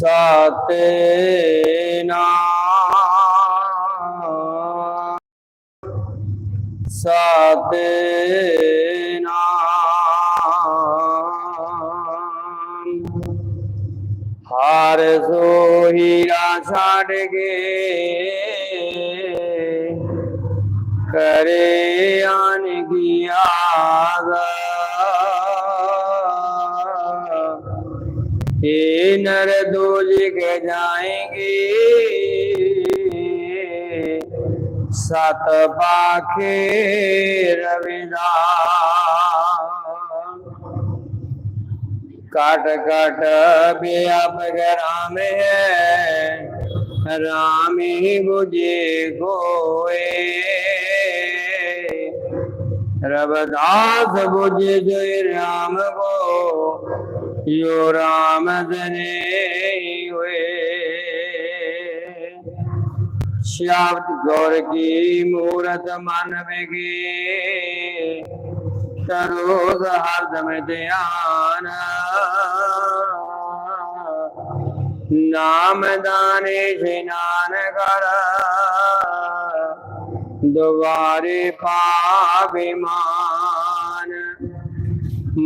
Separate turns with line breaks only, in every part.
सतना सतना हार सो हीरा छाड़ गे करे आन की नर दोजिक जाएँगे। सत पाखे रविदान काट काट बेअब राम है, राम ही मुझे गोए रबदास बुझे जय राम को ਜੋ ਰਾਮ ਜਨੇ ਹੋਏ। ਸ਼ਬਦ ਗੁਰ ਕੀ ਮੂਰਤ ਮਨ ਵਿਗੇ ਸਰੋਜ ਹਰ ਦਮ ਧਿਆਨ। ਨਾਮ ਦਾਨੇ ਇਸ਼ਨਾਨ ਕਰ ਦੁਆਰੇ ਪਾਵਿਮਾਨ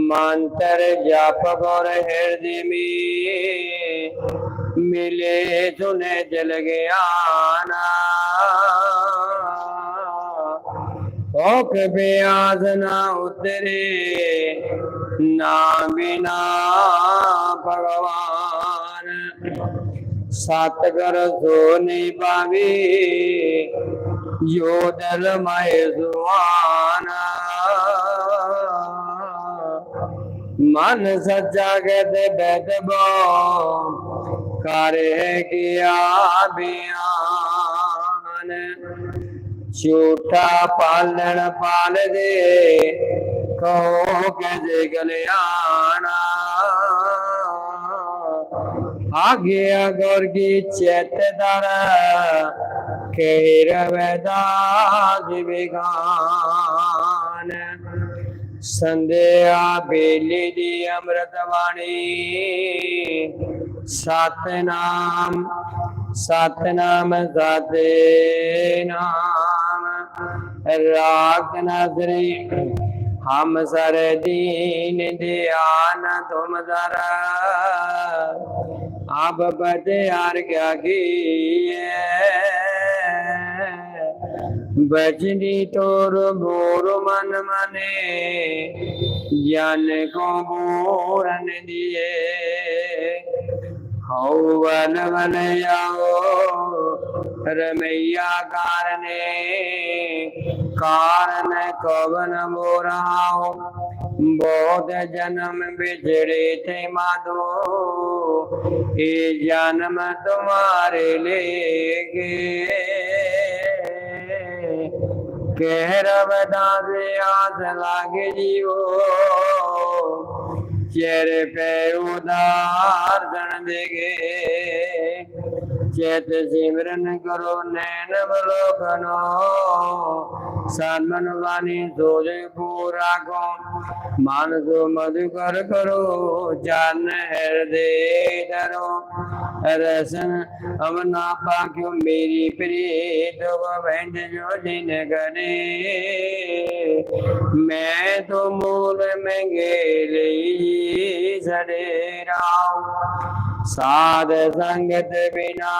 मंत्र जप कर हृदय में मिले सुने जल ओख ब्याज ना उतरे ना बिना भगवान। सत कर सो नहीं पावे जो दल मय मन सच्चा कहते बैठ बो। करे किया बयान। झूठा पालन पाल दे। कहो कैसे गलियाना आगे गौर की चेत दर। कह रवेदास विगान ਸੰਧਿਆ ਬੇਲੀ ਦੀ ਅੰਮ੍ਰਿਤ ਬਾਣੀ। ਸਤਨਾਮ ਸਤਨਾਮ ਸਤੇ ਨਾਮ। ਰਾਗ ਨਜ਼ਰੀ, ਹਮ ਸਰ ਦੀਨ ਦਿਆਨ ਤੁਮ ਦਰ ਆਪ ਬਦੇ ਹਰ ਕਿਆ ਕੀਏ बजनी तोर मोर मन मने, ज्ञान को बोरन दिए। हौ वन वन जाओ, रमैया कारने, कारण कवन मोराओ। बहुत जन्म बिछड़े थे माधो, ये जन्म तुम्हारे लेके કેરવ દાદે આસ લાગે જીવો ચેરે પે ઉદાર જણ દેગે ચેત સિમરન કરો નૈન બલોકનો સન્મન વાણી સોજ પૂરા કો માનસો મધુકર કરો જાન હૃદય ધરો ਰਸਨ ਅਮਨਾ ਪਾਕਿਓ ਮੇਰੀ ਪ੍ਰੀਤ ਵੈਂਜ ਜੋ ਜਿਨ ਗਨੇ ਮੈਂ ਤੋ ਮੂਲ ਮੰਗੇ ਲਈ ਸੜੇ ਰਾਉ। ਸਾਧ ਸੰਗਤ ਬਿਨਾ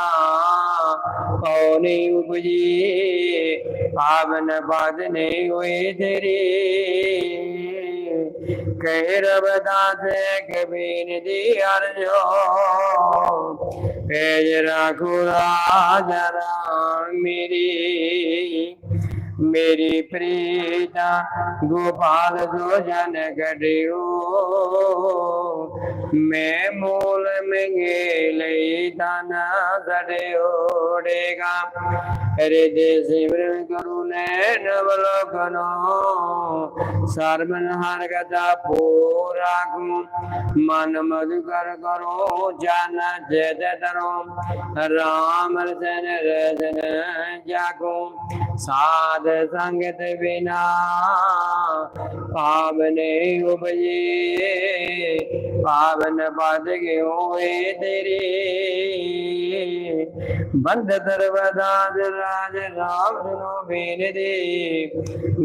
ਔਨੇ ਉਪਜੀ। ਆਵਨ ਬਾਦ ਨੇ ਹੋਏ ਤੇਰੇ। ਕਹਿ ਰਬ ਦਾਸ ਕਬੀਨ ਦੀ ਅਰਜੋ। पेज राखो राजरा मेरी मेरी प्रीता गोपाल जो जन गढ़ियो। मैं मूल में गेले दाना गढ़ियोड़ेगा हृदय सिमरन हर गदा मन करो, जान दरो राम रतन रतन जागो। साध संगत बिना पावने उपजे। पावन ਸਾਵਨ ਬਾਦ ਹੋਏ ਤੇਰੇ। ਬੰਦ ਦਰਵਾਜ਼ਾਜ ਰਾਜ ਰਾਮ ਨੂੰ ਬੇਨ ਦੇ।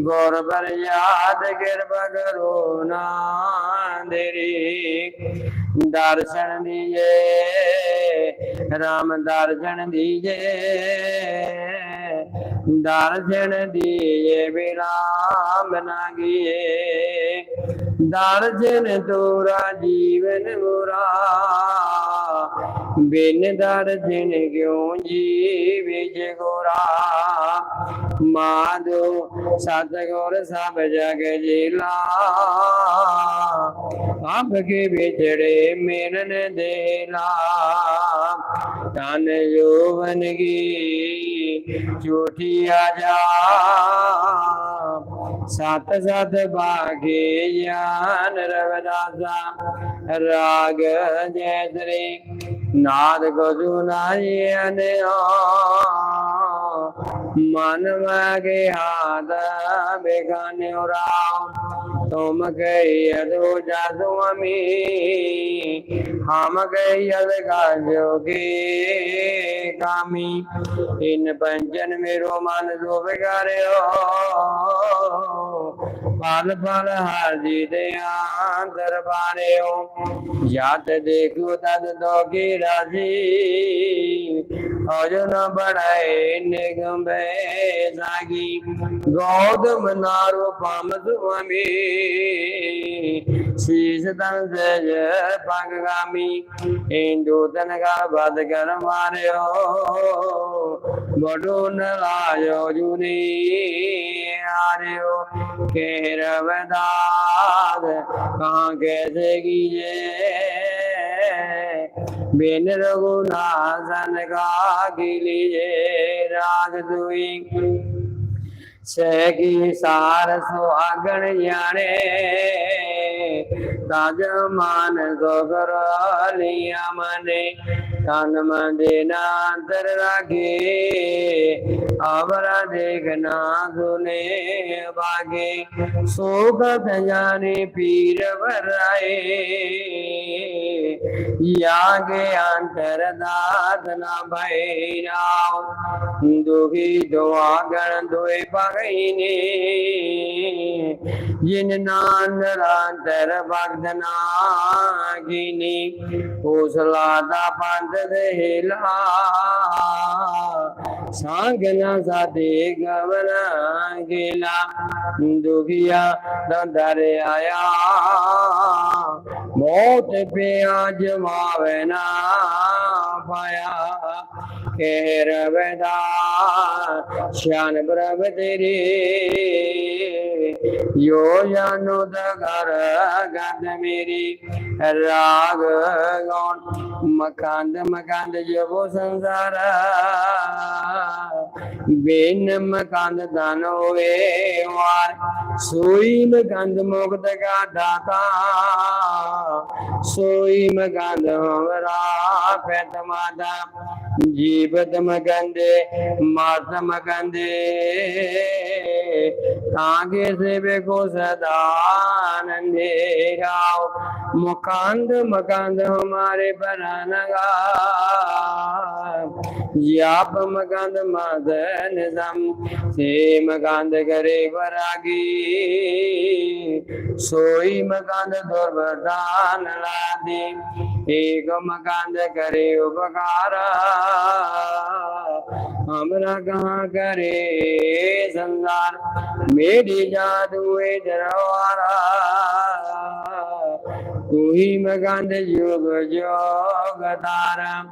ਗੌਰ ਬਰ ਯਾਦ ਗਿਰਬ ਕਰੋ ਨਾ ਦੇਰੇ। ਦਰਸ਼ਨ ਦੀਏ, ਰਾਮ ਦਰਸ਼ਨ ਦੀਏ। दर्शन दिए विराम नागिए। दर्शन तोरा जीवन बुरा ਬਿਨ ਦਰਸ਼ਨ ਕਿਉ ਜੀਵੇ ਜਗੋਰਾ ਮਾਧੋ ਸਤਗੁਰ ਸਭ ਜਗ ਜੀਲਾ। ਆਪ ਕੇ ਵਿਚੜੇ ਮਿਲਨ ਦੇਲਾ। ਤਨ ਯੋਵਨ ਕੀ ਝੂਠੀ ਆ ਜਾ ਸਤ ਸਤ ਬਾਗੇ ਗਿਆਨ ਰਵਦਾਸਾ। ਰਾਗ ਜੈ ਸ੍ਰੀ ਨਾਦ ਕੋ ਸੁਨਾਈ ਅਨਿਆ ਮਨ ਮਗੇ ਹਾਦ ਬੇਗਾਨਿਓ ਰਾਮ। ਤੁਮ ਕਈ ਅਦੋ ਜਾਦੂ ਅਮੀ। ਹਮ ਕਈ ਅਦਗਾ ਜੋਗੀ ਕਾਮੀ ਇਨ ਪੰਜਨ ਮੇਰੋ ਮਨ ਜੋ ਵਿਗਾਰਿਓ। ਪਲ ਪਲ ਹਾਜੀ ਦਿਆਂ ਦਰਬਾਰਿਓ ਜਾਤ ਦੇਖੋ ਤਦ ਦੋਗੀ ਰਾਜੀ ਅਜਨ ਬੜਾਏ ਨਿਗੰਬੇ ਸਾਗੀ। ਗੌਤਮ ਨਾਰੋ ਪਮ ਸੁਆਮੀ। ਸ਼ੀਸ਼ ਤਨ ਸਜ ਪੰਗਾਮੀ ਇੰਦੂ ਤਨ ਕਾ ਬਦ ਕਰ ਮਾਰਿਓ। ਬੜੋ ਨਲਾਇਓ ਜੁਨੀ ਆਰਿਓ ਕਹਿ रवदाद कहाँ कैसेगी ये बिन रघुनाथन का गिलिए राग दुई सैकी सार सुहागण जाने ताज मान गोगर लिया मने ਤਨ ਮਨ ਦੇ ਨਾਂਤਰ ਰਾਗੇ, ਆਵਰਾ ਦੇਖਨਾ ਸੁਨੇ ਬਾਗੇ ਸੋਖ ਜਾਣੇ ਪੀਰ ਵਰਾਏ ਯਾਗੇ ਅੰਤਰ ਦਾਤ ਨਾ ਭੈ ਰਾਉ। ਦੁਖੀ ਦੁਆਗਣ ਦੁਇ ਭਗਈ ਨੇ, ਜਿਨ ਨਾਨ ਰਾਂਤਰ ਭਗਤ ਨਾਗਿਨੀ ਕੋਸਲਾ ਦਾ ਪੰਜ साधी गम न गा दुखिया त दर आया मौत पिया जमाव पाया ਕਹਿ ਰਵਦਾ ਸ਼ਾਨ ਪ੍ਰਭ ਤੇਰੀ। ਯੋ ਜਾਨੋ ਦਗਰ ਗੰਦ ਮੇਰੀ, ਰਾਗ ਗੌਣ ਮਕੰਦ ਮਕੰਦ ਜਵੋ ਸੰਸਾਰ। ਬਿਨ ਮਕੰਦ ਧਨ ਹੋਏ ਵਾਰ, ਸੋਈ ਮਕੰਦ ਮੁਕਤ ਕਾ ਦਾਤਾ। ਸੋਈ ਮਕੰਦ ਹਮਰਾ ਪੈਤ ਮਾਤਾ ਜੀ ಪದಮಗಂದೆ ಮಾಸಮಗಂದೆ तागे से बेको सदानंदे राव मुकांद मकांद हमारे बरानगा याप मकांद मादन सम से मकांद करे वरागी। सोई मकांद दुर्वदान लादी, एक मकांद करे उपकारा। हमरा कहाँ करे संसार, मेरी जादू दरवारा तू ही मगंध युग जोग तारम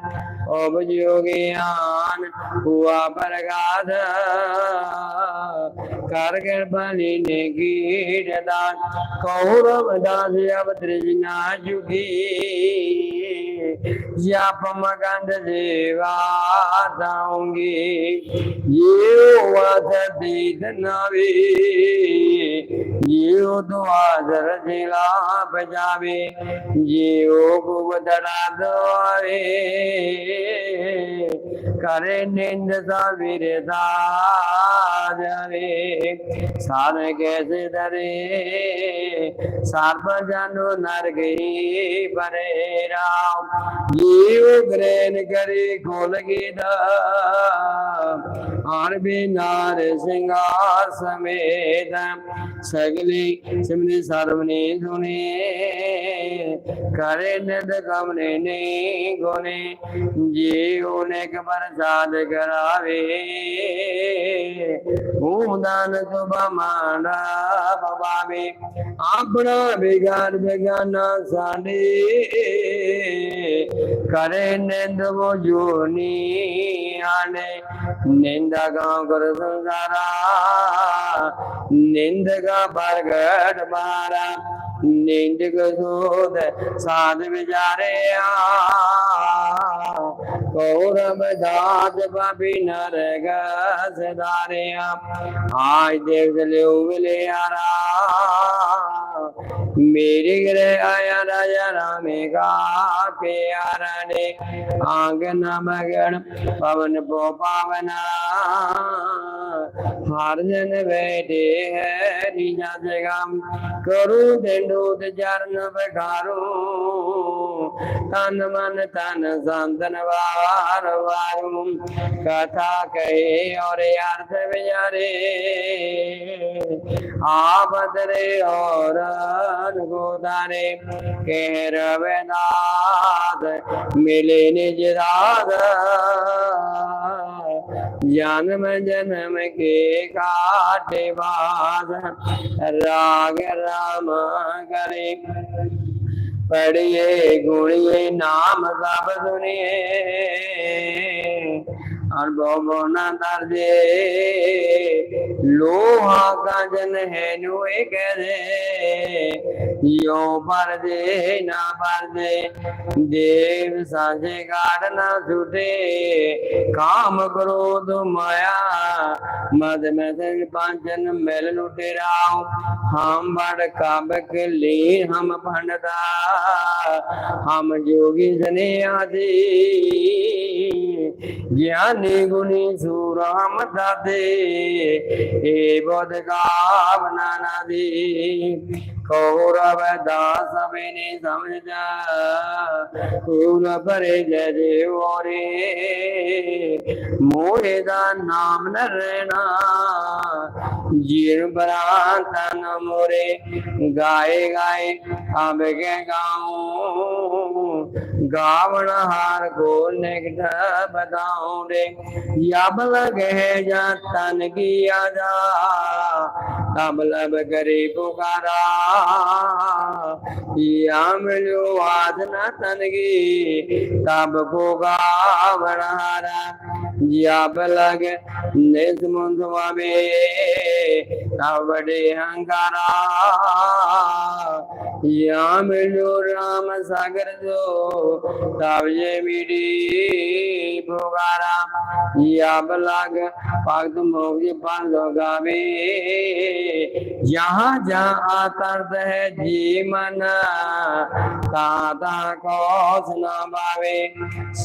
अब योगियान हुआ प्रगाध कारगर बलि ने कीट दान। कौरव दास अब त्रिजना जुगी। जप मगंध देवा जाऊँगी। ये दीद नवी। જેવો દુઆ દરજીલા બજાવે જેવો ગુવદડા દોરે કરે નિંદ સાવીર સાજરે સાર કેસે દરે સાર્વજનો નરગી પરે રામ જીવ ગ્રેન કરી ખોલ ગીતા હાર બિનાર સિંગાર સમેત સગ सिंगार समेत सगली सिमनि सर्वने सुने करे निद कमने नहीं गुने जीव ने प्रसाद करावे भूदान सुबह मांडा बबावे ਆਪਣਾ ਵਿਗਾਨ ਵਿਗਾਨਾ ਸਾਡੇ ਕਰੇ ਨਿੰਦ ਵੋ ਜੋਨੀ ਆਨੇ ਨਿੰਦਾ ਗਾਉ ਕਰ ਸੰਸਾਰਾ ਨਿੰਦਕ ਬਰਗੜ ਮਾਰਾ ਨਿੰਦਕ ਸੋਦ ਸਾਧ ਵਿਚਾਰਿਆ। ਕੌਰਵ ਦਾਤ ਬਾਬੀ ਨਰ ਗਸਦਾਰਿਆ ਆਜ ਦੇਖ ਲਿਓ ਵਿਲਿਆਰਾ। ਮੇਰੇ ਘਰੇ ਆਇਆ ਰਾਜਾ ਰਾਮੇ ਗਾ ਪਿਆਰਾ ਨੇ। ਆਂਗਨ ਮਗਣ ਪਵਨ ਪੋ ਪਾਵਨਾ। ਹਰ ਜਨ ਬੈਠੇ ਹੈ ਰੀਜਾ ਜਗਮ ਕਰੂ ਦੰਡੋ ਤੇ ਚਰਨ ਬਖਾਰੂ तन मन तन संतन वार वारू। कथा कहे और अर्थ विचारे आबदरे और गोदाने कह रवेदाद मिले निज जन्म जन्म के काटे बाद राग राम करे। पढ़िए गुणिए नाम सब सुनिए। और बोबो न दर्जे लोहा का जन है नुए करे यो पर दे ना पर दे देव साझे गाड़ ना छूटे काम क्रोध माया मद में संग पांचन मेल लुटे राव हम बड़ काबक ले हम भंडदा हम जोगी जने आदि জ্ঞানী গুণী সুরাম দাদে এ বদগাব নানা দে ਕੌਰਵ ਦਾਸ ਬਿਨੇ ਸਮਝਦਾ ਪੂਰ ਭਰੇ ਜੈ ਦੇਵੋ ਰੇ। ਮੋਹੇ ਦਾ ਨਾਮ ਨ ਰਹਿਣਾ। ਜੀਨ ਬਰਾਂ ਤਨ ਮੋਰੇ। ਗਾਏ ਗਾਏ ਆਂਬ ਕੇ ਗਾਉ। ਗਾਵਣ ਹਾਰ ਕੋ ਨਿਕਟ ਬਦਾਉ ਰੇ ਯਬ ਲਗੇ ਜਾ ਤਨ ਕੀ ਆਜਾ। ਤਬ ਲਬ ਕਰੇ ਪੁਕਾਰਾ। ಯಾಮಿಳು ವಾದನ ತನಗೆ ತಾಬ ಗೋಗಾವಣಾರ ਜਾਪ ਲਗ ਨਿਤ ਮਨ ਸੁਆਮੇ ਤਾਵੜੇ ਹੰਕਾਰਾ ਯਾ ਮਿਲੋ ਰਾਮ ਸਾਗਰ ਜੋ ਤਾਵਜੇ ਮੀੜੀ ਭੋਗਾਰਾ। ਜਾਪ ਲਗ ਭਗਤ ਮੋਗਿ ਪੰਜ ਗਾਵੇ। ਯਹਾਂ ਜਾ ਆਤਰਦ ਹੈ ਜੀ ਮਨ ਤਾ ਤਾ ਕੋਸ ਨਾ ਬਾਵੇ।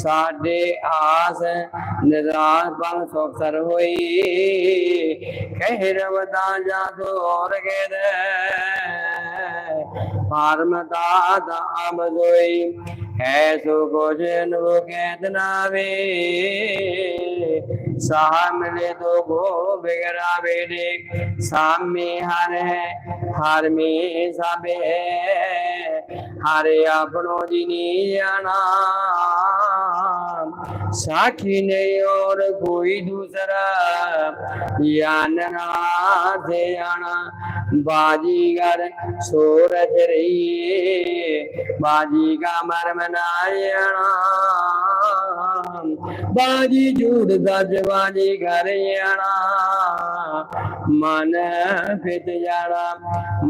ਸਾਡੇ ਆਸ साडे आस निराश पल सोक्सर हुई कह रवदा जादू और के दे पारमता दाम जोई है सो गोजन वो कैदना वे साह मिले तो गो बिगड़ा बेटे सामी हर है हर में सबे है हरे अपनो जिनी जाना साखी नहीं और कोई दूसरा यान से जाना बाजीगर सूरज रही बाजी का मरम नायणा बाजी झूठ सच बाजी घर आना मन फित जाना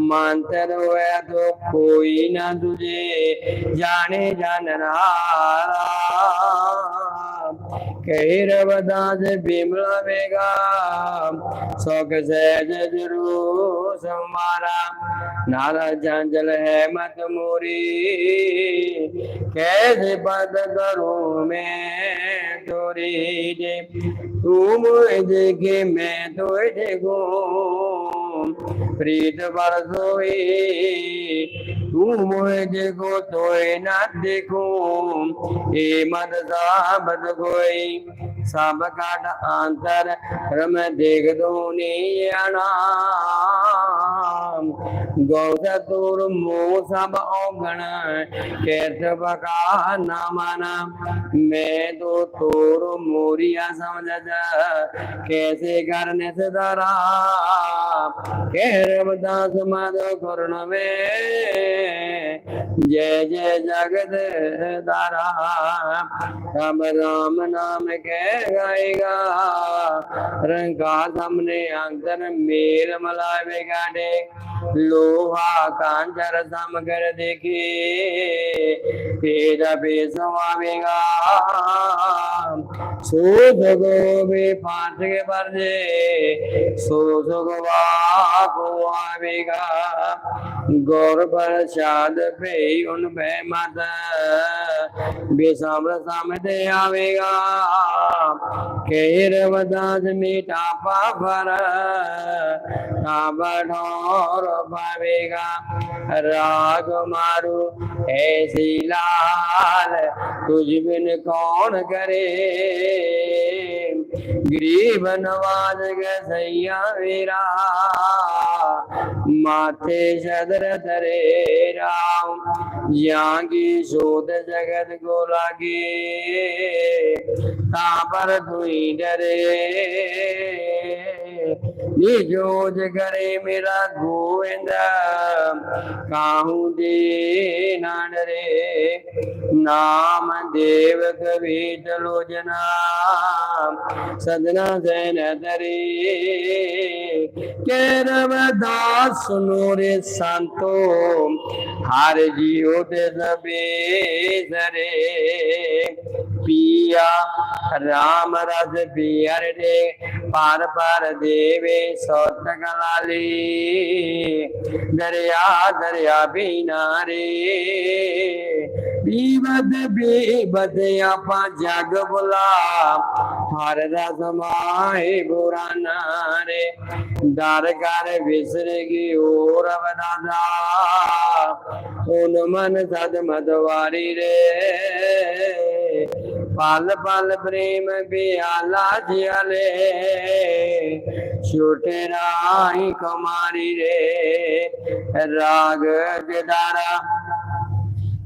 मंत्र हुआ तो कोई ना तुझे जाने जानना कही रवदास बिमला बेगा शौक सहज जरू समारा नारा चंचल है मत मोरी कैसे पद करूँ मैं तोरी जे तू मुझे देखे मैं तो देखूँ প্রেত বারসোয়ে তুম দেখো তোয় না দেখো এ মদ গোয়। ਸਭ ਘਟ ਅੰਤਰ ਰਮ ਦੇਖ ਦੋਨੇ ਅਨਾਮ। ਗੋਦ ਤੁਰ ਮੋ ਸਭ ਔਗਣ, ਕੇਤ ਬਕਾ ਨਮਨ। ਮੈਂ ਦੋ ਤੋਰ ਮੋਰੀਆ ਸਮਝ ਜ ਕੈਸੇ ਕਰਨ ਸਦਾਰਾ ਕੇਰਮ ਦਾਸ ਮਦ ਕਰਨ ਵੇ, ਜੈ ਜੈ ਜਗਤ ਦਾਰਾ ਰਾਮ ਰਾਮ ਨਾਮ ਕੇ ਗਾਏਗਾ ਰੰਗਾ ਸਾਹਮਣੇ ਅੰਦਰ ਮੇਲ ਮਲਾਵੇਗਾ ਨੇ ਲੋਹਾ ਕਾਂਜਰ ਸਮਗਰ ਦੇਖੇ। ਤੇਰਾ ਬੇਸਵਾਵੇਗਾ ਸੋ ਭਗੋ ਵੇ ਪਾਠ ਕੇ ਵਰਜੇ। ਸੋ ਸੁਗਵਾ ਕੋ ਆਵੇਗਾ। ਗੌਰ ਪ੍ਰਸ਼ਾਦ ਭਈ ਉਨ ਭੈ ਮਤ ਬੇਸਾਮਰ ਸਾਹਮਣੇ ਆਵੇਗਾ। आवेगा केर वदास मीठा पापर ढोर पावेगा राग मारू ऐसी लाल तुझ बिन कौन करे? गरीब नवाज़ गैया मेरा। माथे सदर धरे राम यहाँ की शोध जगत को लागे तापर दुई डरे निजोज करे मेरा गोविंद, काहू दे ना नाम देव कवि चलो जना सदना सैन दरे। केरव दास सुनो रे संतो, हर जियो ते सबे सरे पिया, राम रज पियर रे, पार पार देवे सौत कलाली दरिया दरिया बीनारे। बीबद बीबद आपा जग बुला। हर रस माए बुराना रे दर कर विसर की ओर बदादा उन मन सद मदवारी रे। पल पल प्रेम बियाला जियाले छोटे राई कुमारी रे। राग जदारा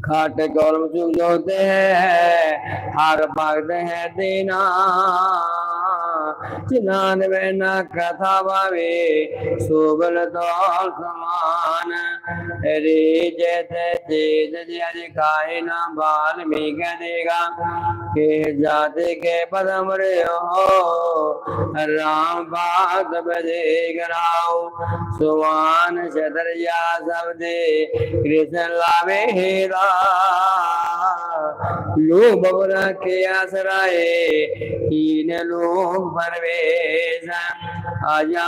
खाट चुग जोते हैं। हर भगत है देना। चिनान में न कथा भावे शोभल दौल समान। रे जैसे तेज जय खाए ना बाल में देगा के जाते के पदम रे हो राम बात बजे गराओ, सुवान चतरिया सब दे कृष्ण लावे हेरा लो बबरा के आसराए हीन लोग परवेश। आजा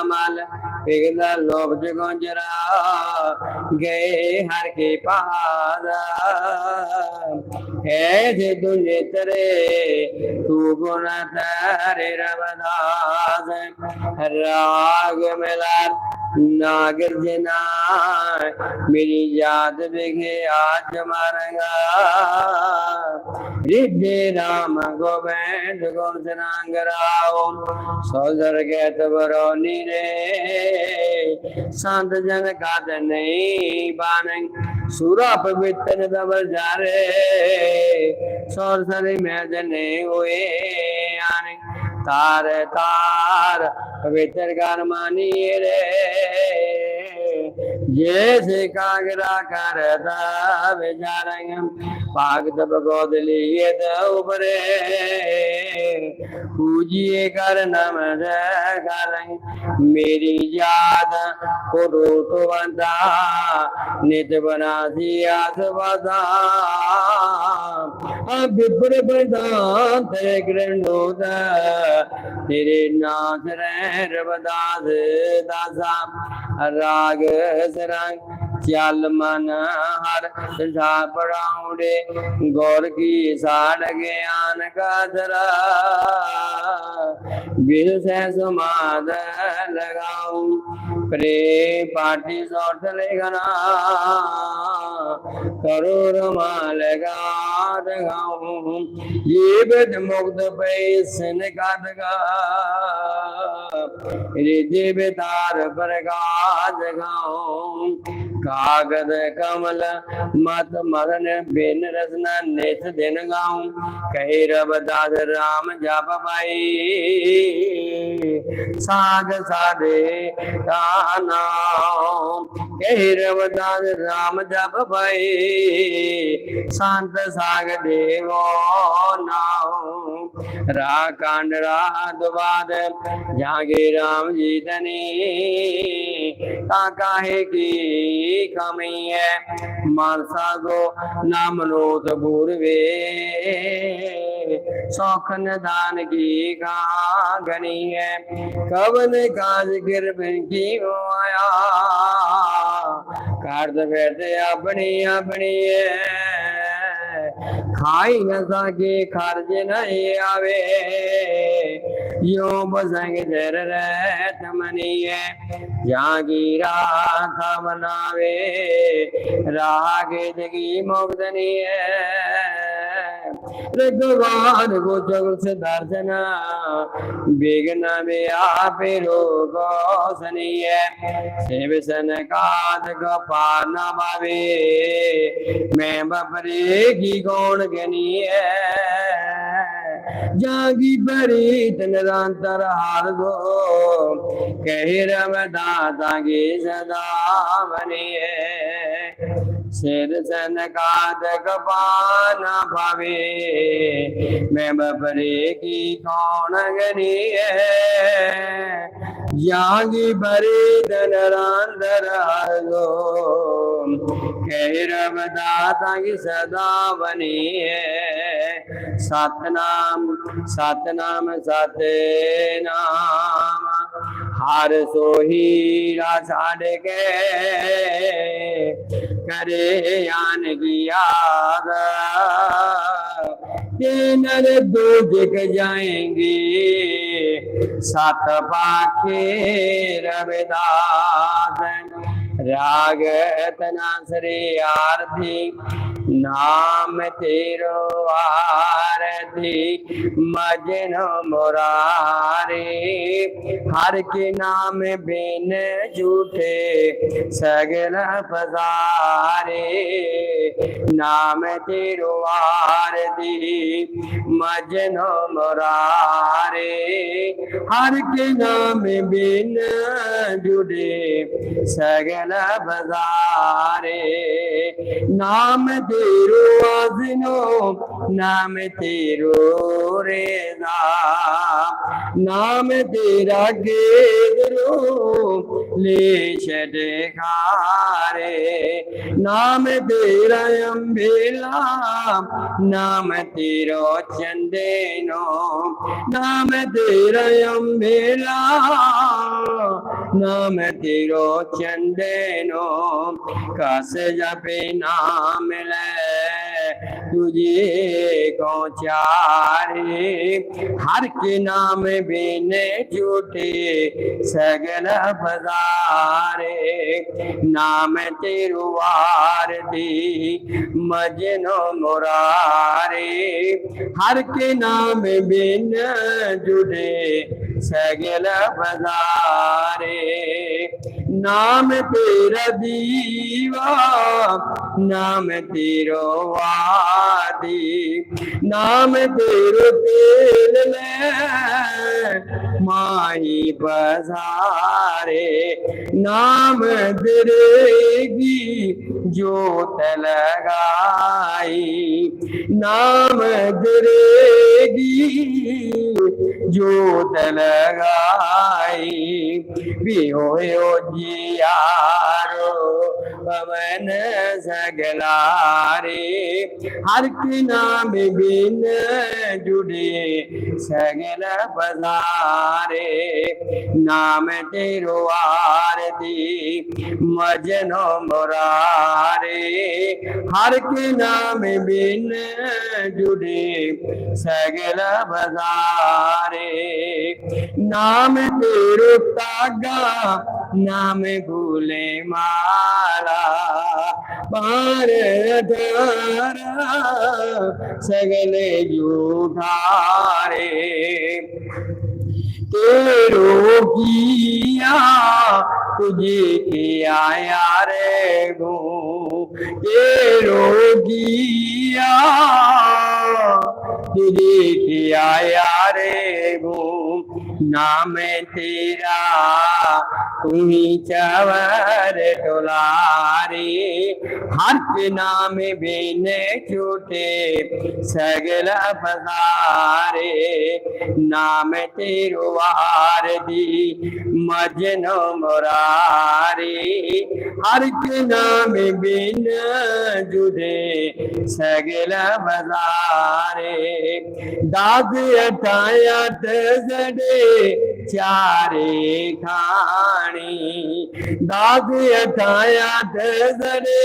पिघला लोभ जगोंजरा, गए हर के पाद ऐसे तुझे तरे, तू गुण तारे रवदास राग मिला नागर जना मेरी याद बिघे आज मारेगा रिद्धे राम गोविंद गोसनांगराओ सोदर के तबरोनी रे। संत जन का नहीं बाने सूरा पवित्र दबर जा रे। सोर सरी में जने हुए। તાર તાર વિતર ગાન માની રે. जैसे कागरा करता बेचारेंगे पाग तब गोद लिए उबरे पूजिए कर नम करेंगे मेरी याद को तो बंदा नित बना दिया बदा विप्र तेरे ग्रहणोद तेरे नाथ रे रवदास दासा। राग ਸਰਾਂ ਚਲ ਮਨ ਹਰ ਸਦਾ ਪੜਾਉੜੇ ਗੌਰ ਕੀ ਸਾੜ ਗਿਆਨ ਕਾ ਦਰਾ विद से समाद लगाऊँ, प्रेम पाटी सौट लेगना करोड़ माल गाद गाऊं बिद मुक्त पैसन काद गा रिधि बितार प्रकाश गाऊं कागद कमल मत मदन बिन रसना नित दिन गाऊं। कही रब दास राम जप पाई साग साधे का नाम। कही दास राम जप पाई संत साग देवो नाम। रा कांड रा दुबाद, जागे राम जी धनी। काहे की कमी है? मानसा गो नाम लोत गुरवे सौखन दान की गनी है। कवन काज गिरबन की हो आया कार्द बैठे अपनी अपनी है। खाई न सके खर्च नहीं आवे। यो बसंग जर रहत मनिए जागीरा था बनावे राग दगी मुक्तनी भगवान को जगत से दर्शन। बेगना में आप रोगो सेव सन काद गपा न भावे मैं बपरे की कौन गनिए जागी बरी तन रांतर हार दो कही रम दाता की सदा बनिए सिर जन का कपान भवे। मैं बपरे की कौन गनी है? यागी बरे धन रांतर हर दो ਕਹਿਰਵ ਦਾਤਾਈ ਸਦਾ ਬਨੀਏ ਸਤਨਾਮ ਸਤਨਾਮ ਸਤਨਾਮ। ਹਰ ਸੋਹੀ ਰਾ ਛਾੜ ਕੇ ਕਰੇ ਆਨ ਗਿਆਗ ਤੇ ਨਰ ਦੁਖ ਜਾਏਂਗੇ। ਸਤ ਪਾਖੇ ਰਵਿਦਾਸ। ਰਾਗ ਤਨਾਸਰੇ ਆਰਧੀ नाम तेरो आरती मजनो मुरारी। हर के नाम बिन झूठे सगल पसारे। नाम तेरो आरती मजन मुरारे। हर के नाम बिन जुड़े, सगल बजारे नाम তেরো আজনব নাম তেরো রে নাম। তেরা গেদরো লে ছেড়ে খারে নাম তেরা অম্বেলাম নাম তেরো চন্দেনো। নাম তেরা অম্বেলাম নাম তেরো চন্দেনো। কাছে যাবে নাম লে तुझे को चारे हर के नाम बिन झूठे सगल बजारे। नाम तेरो आरती, मजनो मुरारे। हर के नाम बिन जुड़े सगल बजारे नाम तेरा दीवा, नाम तेरो वादी। नाम तेरो तेल ले माही बजारे। नाम दरेगी जोत लगाई। नाम दरेगी जोत लगाई हो जियारो, पवन सगलारे। हर के नाम बिन जुड़े, सगल बजा रे नाम तेरो आरती, मजनो मुरारे। हर के नाम बिन जुड़े, सगल बजारे नाम तेरो तागा नाम भूले माला पार धारा, सगले युधारे तेरो किया तुझे किया यारे गो। तेरो किया ফিরিতে আয়ারে ভূ नाम तेरा तुम्ही चवर टोलारे। हर नाम बिन छूटे सगल पसारे। नाम तेरो वारदी मजनो मुरारी। हर के नाम बिन जुदे सगल बजारे दाद अठाया तजड़े ચારે ખાણી દાગ અથાયા ધરે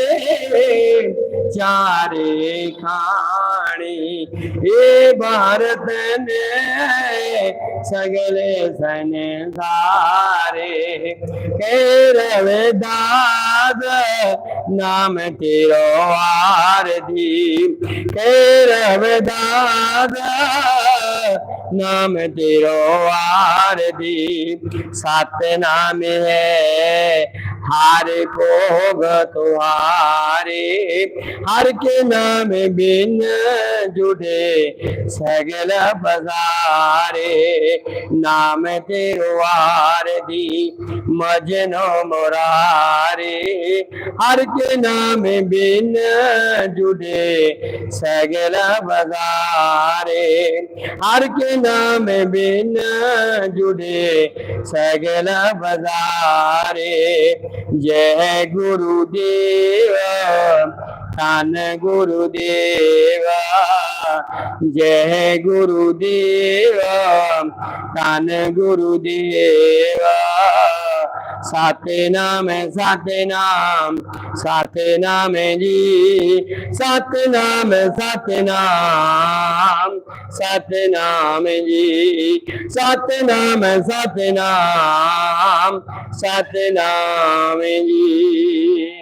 चारे खानी ए भारत ने सगले सन सारे। केरव दाद नाम तेरो आरती केरव दाद नाम तेरो आरती सत नाम है हार भोग तुम्हारे हर के नाम बिन जुड़े, सगल बजारे नाम तेरो दी मजनो मुरारे, हर के नाम बिन जुड़े, सगल बजारे हर के नाम बिन जुड़े, सगल बजारे जय गुरुदेव ਧੰਨ ਗੁਰੂ ਦੇਵਾ ਜੈ ਗੁਰੂ ਦੇਵਾ ਧੰਨ ਗੁਰੂ ਦੇਵਾ ਸਤਨਾਮ ਸਤਨਾਮ ਸਤਨਾਮ ਜੀ, ਸਤਨਾਮ ਸਤਨਾਮ ਸਤਨਾਮ ਜੀ, ਸਤਨਾਮ ਸਤਨਾਮ ਸਤਨਾਮ ਜੀ।